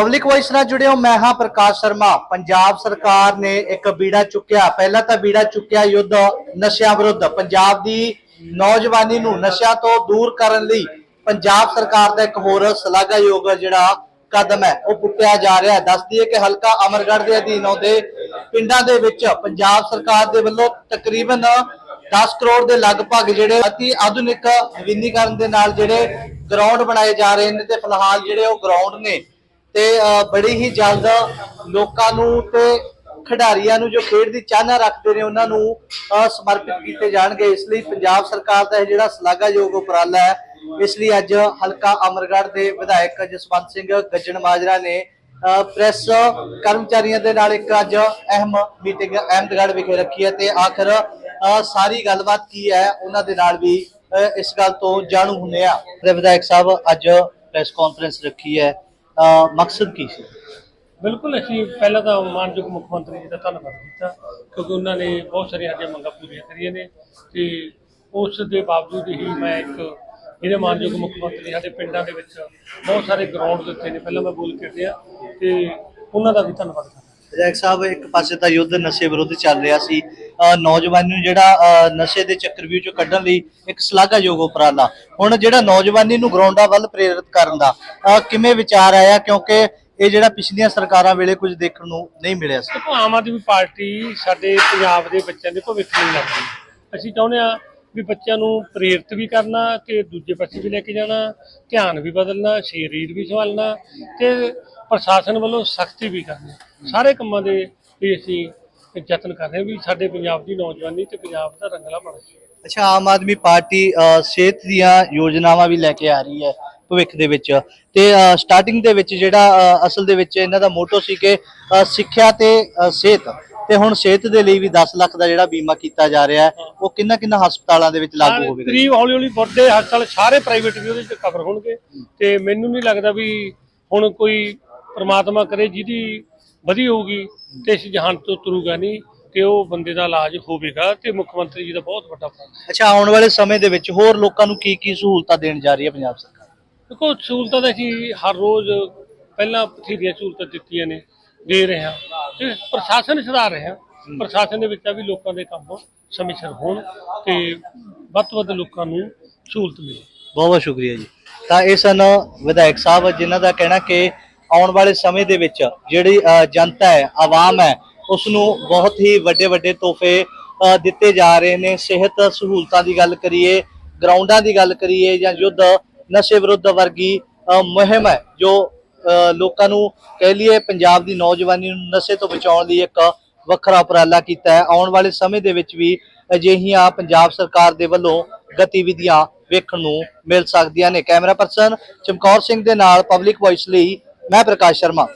Public voice ਨਾਲ ਜੁੜੇ ਮੈਂ ਹਾਂ ਪ੍ਰਕਾਸ਼ ਸ਼ਰਮਾ। ਪੰਜਾਬ ਸਰਕਾਰ ਨੇ ਇੱਕ ਬੀੜਾ ਚੁੱਕਿਆ। ਪਹਿਲਾਂ ਤਾਂ ਬੀੜਾ ਚੁੱਕਿਆ ਯੁੱਧ ਨਸ਼ਿਆਂ ਵਿਰੁੱਧ। ਪੰਜਾਬ ਦੀ ਨੌਜਵਾਨੀ ਨੂੰ ਨਸ਼ਿਆਂ ਤੋਂ ਦੂਰ ਕਰਨ ਲਈ ਪੰਜਾਬ ਸਰਕਾਰ ਦਾ ਇੱਕ ਹੋਰ ਸ਼ਲਾਘਾਯੋਗ ਜਿਹੜਾ ਕਦਮ ਹੈ, ਉਹ ਪੁੱਟਿਆ ਜਾ ਰਿਹਾ ਹੈ। ਦੱਸਦੀ ਹੈ ਕਿ ਹਲਕਾ ਅਮਰਗੜ੍ਹ ਦੇ ਅਧੀਨ ਆਉਂਦੇ ਪਿੰਡਾਂ ਦੇ ਵਿੱਚ ਪੰਜਾਬ ਸਰਕਾਰ ਦੇ ਵੱਲੋਂ ਤਕਰੀਬਨ 10 ਕਰੋੜ ਦੇ ਲਗਭਗ ਜਿਹੜੇ ਅਤੀ ਆਧੁਨਿਕ ਨਵੀਨੀਕਰਨ ਦੇ ਨਾਲ ਜਿਹੜੇ ਗਰਾਊਂਡ ਬਣਾਏ ਜਾ ਰਹੇ ਨੇ ਤੇ ਫਿਲਹਾਲ ਜਿਹੜੇ ਉਹ ਗਰਾਊਂਡ ਨੇ ਤੇ ਬੜੀ ਹੀ ਜਲਦ ਲੋਕਾਂ ਨੂੰ ਤੇ ਖਿਡਾਰੀਆਂ ਨੂੰ ਜੋ ਖੇਡ ਦੀ ਚਾਹਨਾ ਰੱਖਦੇ ਨੇ ਉਹਨਾਂ ਨੂੰ ਸਮਰਪਿਤ ਕੀਤੇ ਜਾਣਗੇ। ਇਸ ਲਈ ਪੰਜਾਬ ਸਰਕਾਰ ਦਾ ਇਹ ਜਿਹੜਾ ਸ਼ਲਾਘਾਯੋਗ ਉਪਰਾਲਾ ਹੈ ਇਸ ਲਈ ਅੱਜ ਹਲਕਾ ਅਮਰਗੜ੍ਹ ਦੇ ਵਿਧਾਇਕ ਜਸਵੰਤ ਸਿੰਘ ਗੱਜਣ ਮਾਜਰਾ ਨੇ ਅ, ਪ੍ਰੈਸ ਕਰਮਚਾਰੀਆਂ ਦੇ ਨਾਲ ਇੱਕ ਅੱਜ ਅਹਿਮ ਮੀਟਿੰਗ ਅਹਿਮਦਗੜ੍ਹ ਵਿਖੇ ਰੱਖੀ ਹੈ ਤੇ ਆਖਰ ਅ, ਸਾਰੀ ਗੱਲਬਾਤ ਕੀ ਹੈ ਉਹਨਾਂ ਦੇ ਨਾਲ ਵੀ ਇਸ ਗੱਲ ਤੋਂ ਜਾਣੂ ਹੁੰਦੇ ਆ ਵਿਧਾਇਕ ਸਾਹਿਬ ਅੱਜ ਪ੍ਰੈਸ ਕਾਨਫਰੰਸ ਰੱਖੀ ਹੈ। ਮਕਸਦ ਕੀ ਸੀ? ਬਿਲਕੁਲ ਅਸੀਂ ਪਹਿਲਾਂ ਤਾਂ ਮਾਨਯੋਗ ਮੁੱਖ ਮੰਤਰੀ ਜੀ ਦਾ ਧੰਨਵਾਦ ਕੀਤਾ ਕਿਉਂਕਿ ਉਹਨਾਂ ਨੇ ਬਹੁਤ ਸਾਰੀਆਂ ਸਾਡੀਆਂ ਮੰਗਾਂ ਪੂਰੀਆਂ ਕਰੀਆਂ ਨੇ ਤੇ ਉਸ ਦੇ ਬਾਵਜੂਦ ਹੀ ਮੈਂ ਇੱਕ ਜਿਹੜੇ ਮਾਨਯੋਗ ਮੁੱਖ ਮੰਤਰੀ ਸਾਡੇ ਪਿੰਡਾਂ ਦੇ ਵਿੱਚ ਬਹੁਤ ਸਾਰੇ ਗਰਾਊਂਡ ਦਿੱਤੇ ਨੇ ਪਹਿਲਾਂ ਮੈਂ ਬੋਲ ਕੇ ਹਟਿਆ ਤੇ ਉਹਨਾਂ ਦਾ ਵੀ ਧੰਨਵਾਦ ਕਰਦਾ। ਵਿਧਾਇਕ ਸਾਹਿਬ ਇੱਕ ਪਾਸੇ ਤਾਂ ਯੁੱਧ ਨਸ਼ੇ ਵਿਰੁੱਧ ਚੱਲ ਰਿਹਾ ਸੀ ਨੌਜਵਾਨੀ ਨੂੰ ਜਿਹੜਾ ਨਸ਼ੇ ਦੇ ਚੱਕਰ ਚੱਕਰਵਿਊਹ ਚੋਂ ਕੱਢਣ ਲਈ ਇੱਕ ਸ਼ਲਾਘਾਯੋਗ ਉਪਰਾਲਾ। ਹੁਣ ਜਿਹੜਾ ਨੌਜਵਾਨੀ ਨੂੰ ਗਰਾਊਂਡਾਂ ਵੱਲ ਪ੍ਰੇਰਿਤ ਕਰਨ ਦਾ ਕਿਵੇਂ ਵਿਚਾਰ ਆਇਆ? ਕਿਉਂਕਿ ਇਹ ਜਿਹੜਾ ਪਿਛਲੀਆਂ ਸਰਕਾਰਾਂ ਵੇਲੇ ਕੁਝ ਦੇਖਣ ਨੂੰ ਨਹੀਂ ਮਿਲਿਆ ਸੀ। ਦੇਖੋ, ਆਮ ਆਦਮੀ ਪਾਰਟੀ ਸਾਡੇ ਪੰਜਾਬ ਦੇ ਬੱਚਿਆਂ ਦੇ ਭਵਿੱਖ ਲਈ ਲੜਦੀ ਹੈ। ਅਸੀਂ ਚਾਹੁੰਦੇ ਆ ਵੀ ਬੱਚਿਆਂ ਨੂੰ ਪ੍ਰੇਰਿਤ ਵੀ ਕਰਨਾ ਤੇ ਦੂਜੇ ਪਾਸੇ ਵੀ ਲੈ ਕੇ ਜਾਣਾ, ਧਿਆਨ ਵੀ ਬਦਲਣਾ, ਸਰੀਰ ਵੀ ਸੰਭਾਲਣਾ ਤੇ ਪ੍ਰਸ਼ਾਸਨ ਵੱਲੋਂ ਸਖਤੀ ਵੀ ਕਰਨੀ। ਸਾਰੇ ਕੰਮਾਂ ਦੇ ਵੀ ਅਸੀਂ ਯਤਨ ਕਰ ਰਹੇ ਵੀ ਸਾਡੇ ਪੰਜਾਬ ਦੀ ਨੌਜਵਾਨੀ ਤੇ ਪੰਜਾਬ ਦਾ ਰੰਗਲਾ ਬਣੇ ਅੱਛਾ ਆਮ ਆਦਮੀ ਪਾਰਟੀ ਅ, ਸਿਹਤ ਦੀਆਂ ਯੋਜਨਾਵਾਂ ਵੀ ਲੈ ਕੇ ਆ ਰਹੀ ਹੈ ਭਵਿੱਖ ਦੇ ਵਿੱਚ ਤੇ ਸਟਾਰਟਿੰਗ ਦੇ ਵਿੱਚ ਜਿਹੜਾ ਅ, ਅਸਲ ਦੇ ਵਿੱਚ ਇਹਨਾਂ ਦਾ ਮੋਟੋ ਸੀ ਕਿ ਅ, ਸਿੱਖਿਆ ਤੇ ਅ, ਸਿਹਤ ਤੇ ਹੁਣ ਸਿਹਤ ਦੇ ਲਈ ਵੀ 10 ਲੱਖ ਦਾ ਜਿਹੜਾ ਬੀਮਾ ਕੀਤਾ ਜਾ ਰਿਹਾ ਹੈ ਉਹ ਕਿੰਨਾ ਕਿੰਨਾ ਹਸਪਤਾਲਾਂ ਦੇ ਵਿੱਚ ਲਾਗੂ ਹੋਵੇਗਾ ਕਰੀਬ ਹੌਲੀ ਹੌਲੀ ਵੱਡੇ ਹਸਪਤਾਲ ਸਾਰੇ ਪ੍ਰਾਈਵੇਟ ਵੀ ਉਹਦੇ ਚ ਕਵਰ ਹੋਣਗੇ ਤੇ ਮੈਨੂੰ ਨਹੀਂ ਲੱਗਦਾ ਵੀ ਹੁਣ ਕੋਈ ਪ੍ਰਮਾਤਮਾ ਕਰੇ ਜਿਹਦੀ ਵਧੀ ਹੋਊਗੀ ਤੇ ਇਸ ਜਹਾਨ ਤੋਂ ਤੁਰੂਗਾ ਨਹੀਂ ਤੇ ਉਹ ਬੰਦੇ ਦਾ ਇਲਾਜ ਹੋਵੇਗਾ ਤੇ ਮੁੱਖ ਮੰਤਰੀ ਜੀ ਦਾ ਬਹੁਤ ਵੱਡਾ ਫਰਜ਼ ਹੈ। ਅੱਛਾ ਆਉਣ ਵਾਲੇ ਸਮੇਂ ਦੇ ਵਿੱਚ ਹੋਰ ਲੋਕਾਂ ਨੂੰ ਕੀ ਕੀ ਸਹੂਲਤਾਂ ਦੇਣ ਜਾ ਰਹੀ ਹੈ ਪੰਜਾਬ ਸਰਕਾਰ? ਦੇਖੋ ਸਹੂਲਤਾਂ ਤਾਂ ਅਸੀਂ ਹਰ ਰੋਜ਼ ਪਹਿਲਾਂ ਬਥੇਰੀਆਂ ਸਹੂਲਤਾਂ ਦਿੱਤੀਆਂ ਨੇ ਦੇ ਰਹੇ ਹਾਂ ਤੇ ਪ੍ਰਸ਼ਾਸਨ ਸੁਧਾਰ ਰਹੇ ਹਾਂ। ਪ੍ਰਸ਼ਾਸਨ ਦੇ ਵਿੱਚ ਆ ਵੀ ਲੋਕਾਂ ਦੇ ਕੰਮ ਸਮੇਂ ਸਿਰ ਹੋਣ ਤੇ ਵੱਧ ਤੋਂ ਵੱਧ ਲੋਕਾਂ ਨੂੰ ਸਹੂਲਤ ਮਿਲੇ। ਬਹੁਤ ਬਹੁਤ ਸ਼ੁਕਰੀਆ ਜੀ। ਤਾਂ ਇਹ ਸਨ ਵਿਧਾਇਕ ਸਾਹਿਬ ਜਿਨ੍ਹਾਂ ਦਾ ਕਹਿਣਾ ਕਿ ਆਉਣ ਵਾਲੇ ਸਮੇਂ ਦੇ ਵਿੱਚ ਜਿਹੜੀ ਜਨਤਾ ਹੈ, ਆਵਾਮ ਹੈ ਉਸ ਨੂੰ ਬਹੁਤ ਹੀ ਵੱਡੇ ਵੱਡੇ ਤੋਹਫੇ ਦਿੱਤੇ ਜਾ ਰਹੇ ਨੇ। ਸਿਹਤ ਸਹੂਲਤਾਂ ਦੀ ਗੱਲ ਕਰੀਏ, ਗਰਾਊਂਡਾਂ ਦੀ ਗੱਲ ਕਰੀਏ ਜਾਂ ਯੁੱਧ, ਨਸ਼ੇ ਵਿਰੁੱਧ ਵਰਗੀ ਮੁਹਿੰਮ ਹੈ, ਜੋ ਲੋਕਾਂ ਨੂੰ ਕਹਿ ਲਈਏ ਪੰਜਾਬ ਦੀ ਨੌਜਵਾਨੀ ਨੂੰ ਨਸ਼ੇ ਤੋਂ ਬਚਾਉਣ ਲਈ ਇੱਕ ਵੱਖਰਾ ਉਪਰਾਲਾ ਕੀਤਾ ਹੈ। ਆਉਣ ਵਾਲੇ ਸਮੇਂ ਦੇ ਵਿੱਚ ਵੀ ਅਜਿਹੀਆਂ ਪੰਜਾਬ ਸਰਕਾਰ ਦੇ ਵੱਲੋਂ ਗਤੀਵਿਧੀਆਂ ਵੇਖਣ ਨੂੰ ਮਿਲ ਸਕਦੀਆਂ ਨੇ। ਕੈਮਰਾ ਪਰਸਨ ਚਮਕੌਰ ਸਿੰਘ ਦੇ ਨਾਲ ਪਬਲਿਕ ਵੌਇਸ ਲਈ ਮੈਂ ਪ੍ਰਕਾਸ਼ ਸ਼ਰਮਾ।